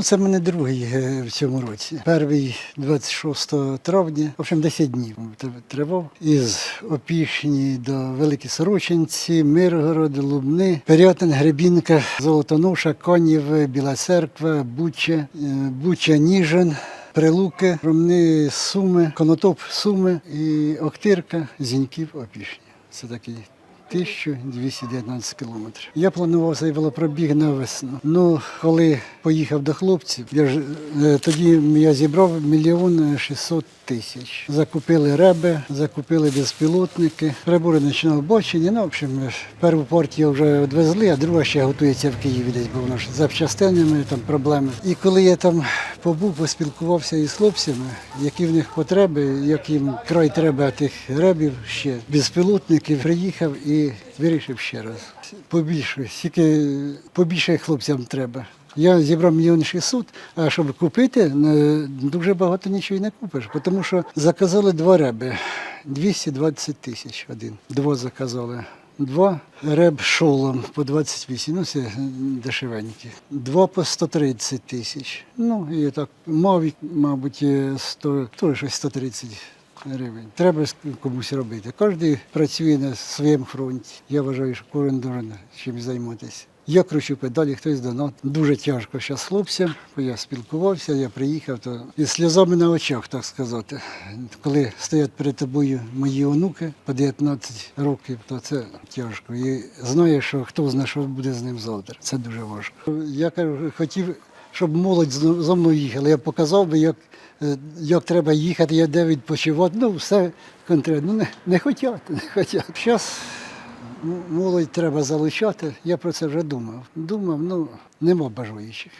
Ну, це в мене другий е, в цьому році. Перший 26 травня, в общем, 10 днів тривав. Із Опішні до Великі Сорочинці, Миргород, Лубни, Перятин, Гребінка, Золотоноша, Конів, Біла Церква, Буча, е, Буча, Ніжин. Прилуки, Ромни, Суми, Конотоп, Суми і Охтирка, Зіньків, Опішня. Це такий 1219 кілометрів. Я планував цей велопробіг на весну. Ну, коли поїхав до хлопців, я ж е, тоді я зібрав мільйон шістсот тисяч. Закупили реби, закупили безпілотники, прибори нічного бачення. Ну, в общем, е, першу партію вже відвезли, а друга ще готується в Києві десь, бо воно ж запчастинами там проблеми. І коли я там побув, поспілкувався із хлопцями, які в них потреби, як їм край треба тих ребів ще безпілотників, приїхав і вирішив ще раз. Побільше, стільки побільше хлопцям треба. Я зібрав мільйон шістсот, а щоб купити, дуже багато нічого не купиш, тому що заказали два реби. 220 тисяч один. Два заказали. Два реб шолом по 28, ну це дешевенькі. Два по 130 тисяч. Ну і так, мавік, мабуть, е, 100, теж щось 130 гривень. Треба комусь робити. Кожен працює на своєму фронті. Я вважаю, що кожен должен чим займатися. Я кручу педалі, хтось донат. Дуже тяжко зараз хлопцям, бо я спілкувався, я приїхав, то із сльозами на очах, так сказати. Коли стоять перед тобою мої онуки по 19 років, то це тяжко. І знаю, що хто знає, що буде з ним завтра. Це дуже важко. Я кажу, хотів, щоб молодь за мною їхала. Я показав би, як, е, як треба їхати, я де відпочивати. Ну, все конкретно. Ну, не, не хотять, не хотять. Зараз молодь треба залучати. Я про це вже думав. Думав, ну нема бажаючих.